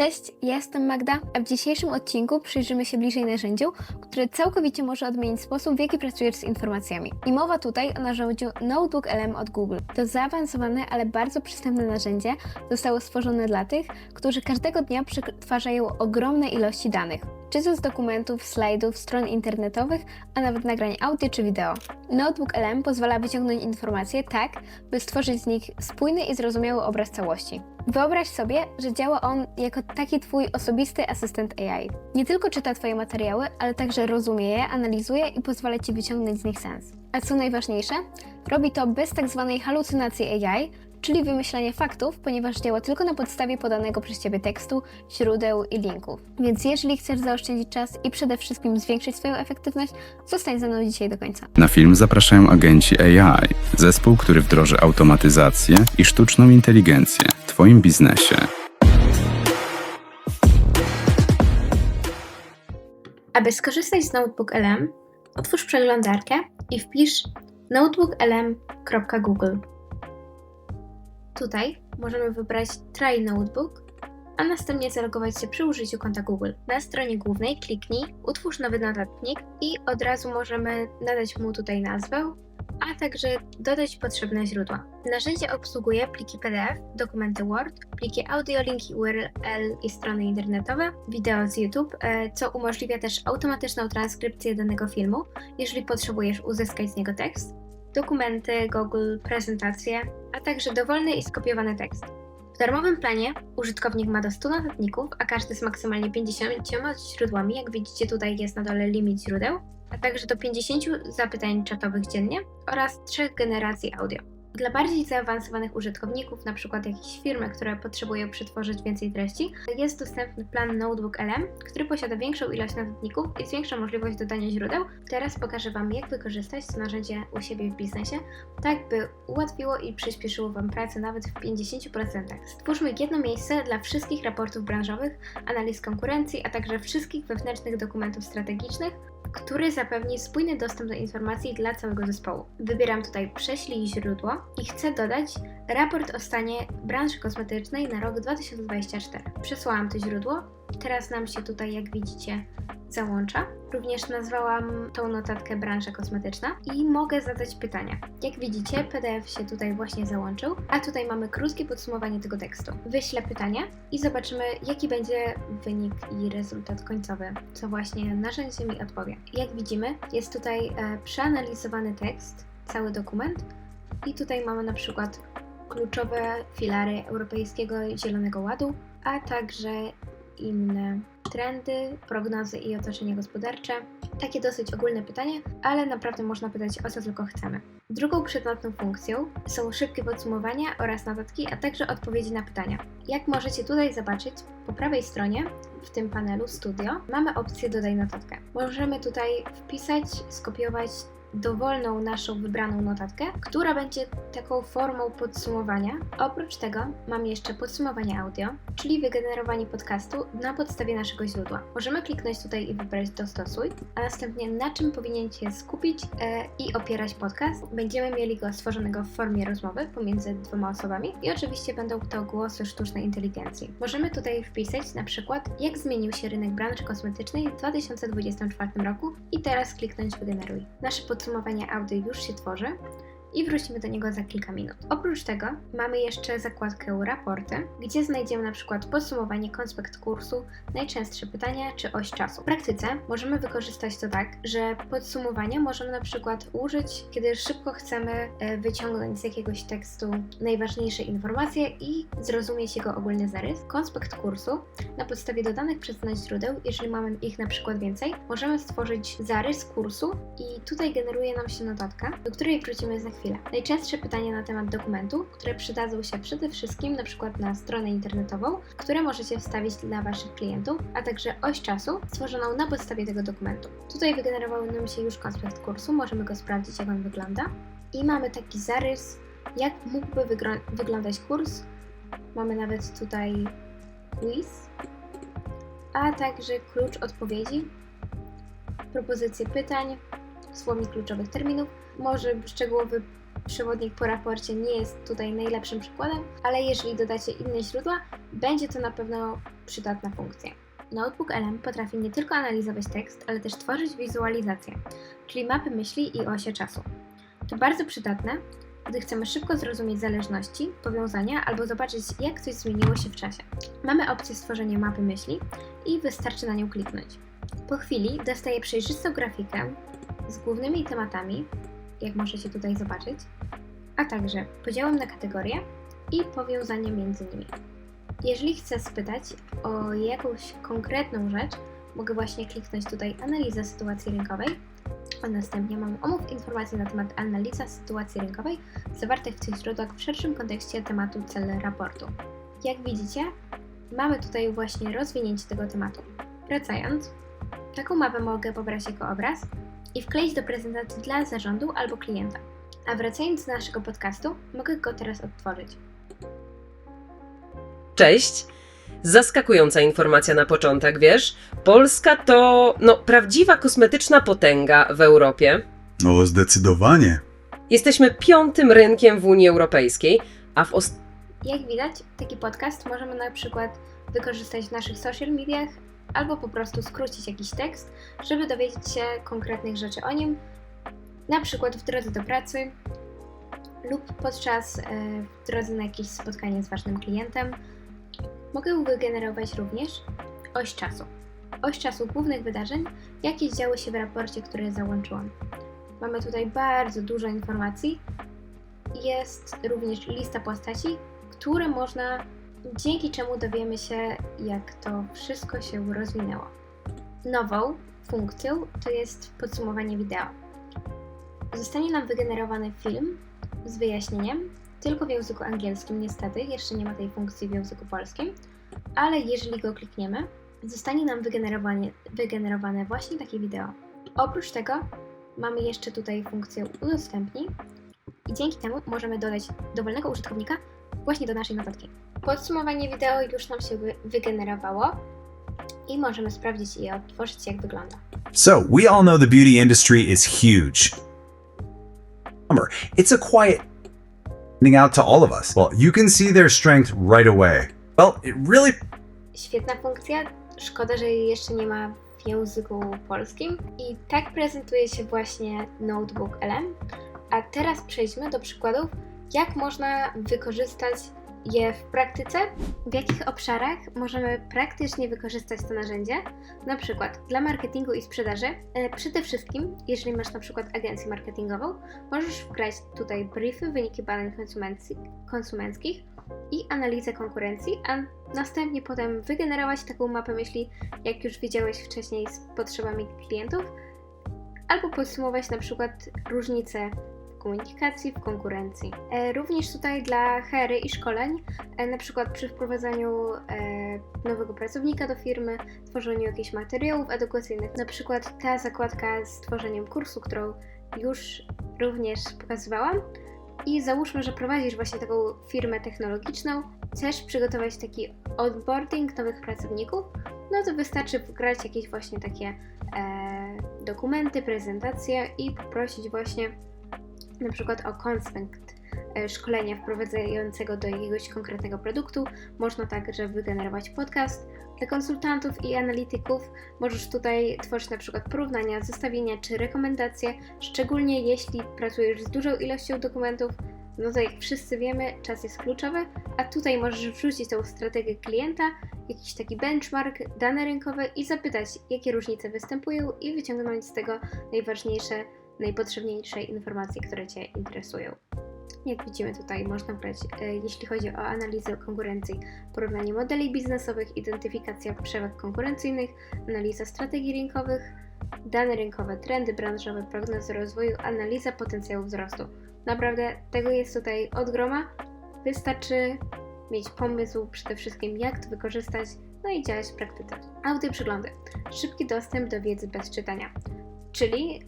Cześć, ja jestem Magda, a w dzisiejszym odcinku przyjrzymy się bliżej narzędziu, które całkowicie może odmienić sposób, w jaki pracujesz z informacjami. I mowa tutaj o narzędziu Notebook LM od Google. To zaawansowane, ale bardzo przystępne narzędzie zostało stworzone dla tych, którzy każdego dnia przetwarzają ogromne ilości danych. Czy to z dokumentów, slajdów, stron internetowych, a nawet nagrań audio czy wideo. Notebook LM pozwala wyciągnąć informacje tak, by stworzyć z nich spójny i zrozumiały obraz całości. Wyobraź sobie, że działa on jako taki Twój osobisty asystent AI. Nie tylko czyta Twoje materiały, ale także rozumie je, analizuje i pozwala Ci wyciągnąć z nich sens. A co najważniejsze, robi to bez tak zwanej halucynacji AI, czyli wymyślania faktów, ponieważ działa tylko na podstawie podanego przez Ciebie tekstu, źródeł i linków. Więc jeżeli chcesz zaoszczędzić czas i przede wszystkim zwiększyć swoją efektywność, zostań ze mną dzisiaj do końca. Na film zapraszają agenci AI, zespół, który wdroży automatyzację i sztuczną inteligencję w Twoim biznesie. Aby skorzystać z Notebook LM, otwórz przeglądarkę i wpisz notebooklm.google. Tutaj możemy wybrać Try Notebook, a następnie zalogować się przy użyciu konta Google. Na stronie głównej kliknij Utwórz nowy notatnik i od razu możemy nadać mu tutaj nazwę, a także dodać potrzebne źródła. Narzędzie obsługuje pliki PDF, dokumenty Word, pliki audio, linki URL i strony internetowe, wideo z YouTube, e, co umożliwia też automatyczną transkrypcję danego filmu, jeżeli potrzebujesz uzyskać z niego tekst, dokumenty, Google, prezentacje, a także dowolny i skopiowany tekst. W darmowym planie użytkownik ma do 100 notatników, a każdy z maksymalnie 50 źródłami. Jak widzicie, tutaj jest na dole limit źródeł, a także do 50 zapytań czatowych dziennie oraz 3 generacji audio. Dla bardziej zaawansowanych użytkowników, np. jakichś firmy, które potrzebują przetworzyć więcej treści, jest dostępny plan Notebook LM, który posiada większą ilość notatników i zwiększa możliwość dodania źródeł. Teraz pokażę Wam, jak wykorzystać to narzędzie u siebie w biznesie, tak by ułatwiło i przyspieszyło Wam pracę nawet w 50%. Stwórzmy jedno miejsce dla wszystkich raportów branżowych, analiz konkurencji, a także wszystkich wewnętrznych dokumentów strategicznych, który zapewni spójny dostęp do informacji dla całego zespołu. Wybieram tutaj prześlij źródło i chcę dodać raport o stanie branży kosmetycznej na rok 2024. Przesłałam to źródło. Teraz nam się tutaj, jak widzicie, załącza. Również nazwałam tą notatkę branża kosmetyczna i mogę zadać pytania. Jak widzicie, PDF się tutaj właśnie załączył, a tutaj mamy krótkie podsumowanie tego tekstu. Wyślę pytania i zobaczymy, jaki będzie wynik i rezultat końcowy, co właśnie narzędzie mi odpowie. Jak widzimy, jest tutaj e, przeanalizowany tekst, cały dokument i tutaj mamy na przykład kluczowe filary Europejskiego Zielonego Ładu, a także inne trendy, prognozy i otoczenie gospodarcze. Takie dosyć ogólne pytanie, ale naprawdę można pytać o co tylko chcemy. Drugą przydatną funkcją są szybkie podsumowania oraz notatki, a także odpowiedzi na pytania. Jak możecie tutaj zobaczyć, po prawej stronie w tym panelu Studio mamy opcję Dodaj notatkę. Możemy tutaj wpisać, skopiować dowolną naszą wybraną notatkę, która będzie taką formą podsumowania. Oprócz tego mam jeszcze podsumowanie audio, czyli wygenerowanie podcastu na podstawie naszego źródła. Możemy kliknąć tutaj i wybrać dostosuj, a następnie na czym powinien się skupić e, i opierać podcast. Będziemy mieli go stworzonego w formie rozmowy pomiędzy dwoma osobami i oczywiście będą to głosy sztucznej inteligencji. Możemy tutaj wpisać na przykład jak zmienił się rynek branży kosmetycznej w 2024 roku i teraz kliknąć wygeneruj. Nasze podsumowanie audio już się tworzy i wrócimy do niego za kilka minut. Oprócz tego mamy jeszcze zakładkę raporty, gdzie znajdziemy na przykład podsumowanie, konspekt kursu, najczęstsze pytania czy oś czasu. W praktyce możemy wykorzystać to tak, że podsumowania możemy na przykład użyć, kiedy szybko chcemy e, wyciągnąć z jakiegoś tekstu najważniejsze informacje i zrozumieć jego ogólny zarys. Konspekt kursu na podstawie dodanych przez nas źródeł, jeżeli mamy ich na przykład więcej, możemy stworzyć zarys kursu i tutaj generuje nam się notatka, do której wrócimy za chwilę. Najczęstsze pytania na temat dokumentu, które przydadzą się przede wszystkim na przykład na stronę internetową, które możecie wstawić dla Waszych klientów, a także oś czasu stworzoną na podstawie tego dokumentu. Tutaj wygenerował nam się już konspekt kursu, możemy go sprawdzić jak on wygląda i mamy taki zarys, jak mógłby wyglądać kurs. Mamy nawet tutaj quiz, a także klucz odpowiedzi, propozycje pytań, słownik kluczowych terminów. Może szczegółowy przewodnik po raporcie nie jest tutaj najlepszym przykładem, ale jeżeli dodacie inne źródła, będzie to na pewno przydatna funkcja. Notebook LM potrafi nie tylko analizować tekst, ale też tworzyć wizualizacje, czyli mapy myśli i osie czasu. To bardzo przydatne, gdy chcemy szybko zrozumieć zależności, powiązania albo zobaczyć, jak coś zmieniło się w czasie. Mamy opcję stworzenia mapy myśli i wystarczy na nią kliknąć. Po chwili dostaję przejrzystą grafikę z głównymi tematami, jak możecie tutaj zobaczyć, a także podziałem na kategorie i powiązania między nimi. Jeżeli chcę spytać o jakąś konkretną rzecz, mogę właśnie kliknąć tutaj analiza sytuacji rynkowej, a następnie mam omów informacji na temat analiza sytuacji rynkowej zawartych w tych źródłach w szerszym kontekście tematu cel raportu. Jak widzicie, mamy tutaj właśnie rozwinięcie tego tematu. Wracając, taką mapę mogę pobrać jako obraz i wkleić do prezentacji dla zarządu albo klienta. A wracając do naszego podcastu, mogę go teraz odtworzyć. Cześć! Zaskakująca informacja na początek, wiesz? Polska to no, prawdziwa kosmetyczna potęga w Europie. No, zdecydowanie. Jesteśmy piątym rynkiem w Unii Europejskiej, a w os- Jak widać, taki podcast możemy na przykład wykorzystać w naszych social mediach albo po prostu skrócić jakiś tekst, żeby dowiedzieć się konkretnych rzeczy o nim, na przykład w drodze do pracy lub podczas e, w drodze na jakieś spotkanie z ważnym klientem. Mogę wygenerować również oś czasu. Oś czasu głównych wydarzeń, jakie działy się w raporcie, który załączyłam. Mamy tutaj bardzo dużo informacji. Jest również lista postaci, które można, dzięki czemu dowiemy się, jak to wszystko się rozwinęło. Nową funkcją to jest podsumowanie wideo. Zostanie nam wygenerowany film z wyjaśnieniem, tylko w języku angielskim niestety, jeszcze nie ma tej funkcji w języku polskim, ale jeżeli go klikniemy, zostanie nam wygenerowane, wygenerowane właśnie takie wideo. Oprócz tego mamy jeszcze tutaj funkcję udostępnij i dzięki temu możemy dodać dowolnego użytkownika właśnie do naszej notatki. Podsumowanie wideo już nam się wy- wygenerowało i możemy sprawdzić i odtworzyć jak wygląda. So, we all know the beauty industry is huge. It's a quiet out to all of us. Well, you can see their strength right away. Well, it really Świetna funkcja, szkoda, że jej jeszcze nie ma w języku polskim. I tak prezentuje się właśnie Notebook LM. A teraz przejdźmy do przykładów, jak można wykorzystać je w praktyce, w jakich obszarach możemy praktycznie wykorzystać to narzędzie. Na przykład dla marketingu i sprzedaży, e, przede wszystkim, jeżeli masz na przykład agencję marketingową, możesz wgrać tutaj briefy, wyniki badań konsumenckich i analizę konkurencji, a następnie potem wygenerować taką mapę myśli, jak już widziałeś wcześniej z potrzebami klientów, albo podsumować na przykład różnice komunikacji, w konkurencji. E, również tutaj dla HR i szkoleń, e, na przykład przy wprowadzaniu e, nowego pracownika do firmy, tworzeniu jakichś materiałów edukacyjnych, na przykład ta zakładka z tworzeniem kursu, którą już również pokazywałam, i załóżmy, że prowadzisz właśnie taką firmę technologiczną, chcesz przygotować taki onboarding nowych pracowników, no to wystarczy wgrać jakieś właśnie takie e, dokumenty, prezentacje i poprosić właśnie na przykład o konspekt e, szkolenia wprowadzającego do jakiegoś konkretnego produktu. Można także wygenerować podcast. Dla konsultantów i analityków możesz tutaj tworzyć na przykład porównania, zestawienia czy rekomendacje, szczególnie jeśli pracujesz z dużą ilością dokumentów, no to jak wszyscy wiemy, czas jest kluczowy, a tutaj możesz wrzucić tą strategię klienta, jakiś taki benchmark, dane rynkowe i zapytać, jakie różnice występują i wyciągnąć z tego najważniejsze, najpotrzebniejsze informacje, które Cię interesują. Jak widzimy tutaj można brać, e, jeśli chodzi o analizę konkurencji, porównanie modeli biznesowych, identyfikacja przewag konkurencyjnych, analiza strategii rynkowych, dane rynkowe, trendy branżowe, prognozy rozwoju, analiza potencjału wzrostu. Naprawdę tego jest tutaj od groma. Wystarczy mieć pomysł przede wszystkim, jak to wykorzystać, no i działać w praktyce. Audio. Szybki dostęp do wiedzy bez czytania. Czyli,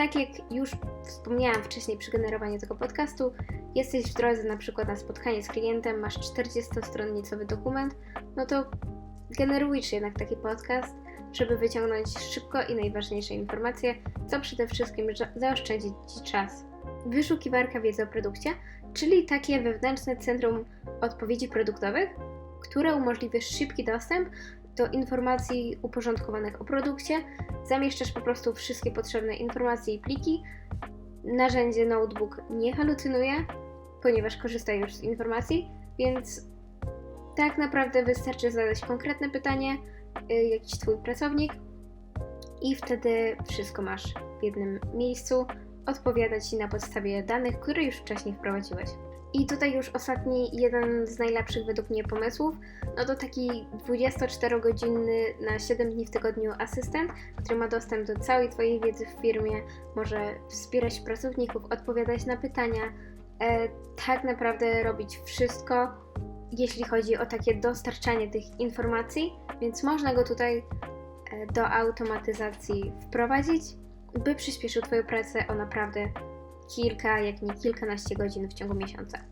tak jak już wspomniałam wcześniej przy generowaniu tego podcastu, jesteś w drodze na przykład na spotkanie z klientem, masz 40-stronnicowy dokument, no to generujesz jednak taki podcast, żeby wyciągnąć szybko i najważniejsze informacje, co przede wszystkim za- zaoszczędzi Ci czas. Wyszukiwarka wiedzy o produkcie, czyli takie wewnętrzne centrum odpowiedzi produktowych, które umożliwia szybki dostęp do informacji uporządkowanych o produkcie. Zamieszczasz po prostu wszystkie potrzebne informacje i pliki. Narzędzie notebook nie halucynuje, ponieważ korzysta już z informacji, więc tak naprawdę wystarczy zadać konkretne pytanie, y, jakiś Twój pracownik i wtedy wszystko masz w jednym miejscu, odpowiada Ci na podstawie danych, które już wcześniej wprowadziłeś. I tutaj już ostatni, jeden z najlepszych według mnie pomysłów, no to taki 24-godzinny na 7 dni w tygodniu asystent, który ma dostęp do całej Twojej wiedzy w firmie, może wspierać pracowników, odpowiadać na pytania, e, tak naprawdę robić wszystko, jeśli chodzi o takie dostarczanie tych informacji, więc można go tutaj e, do automatyzacji wprowadzić, by przyspieszył Twoją pracę o naprawdę kilka, jak nie kilkanaście godzin w ciągu miesiąca.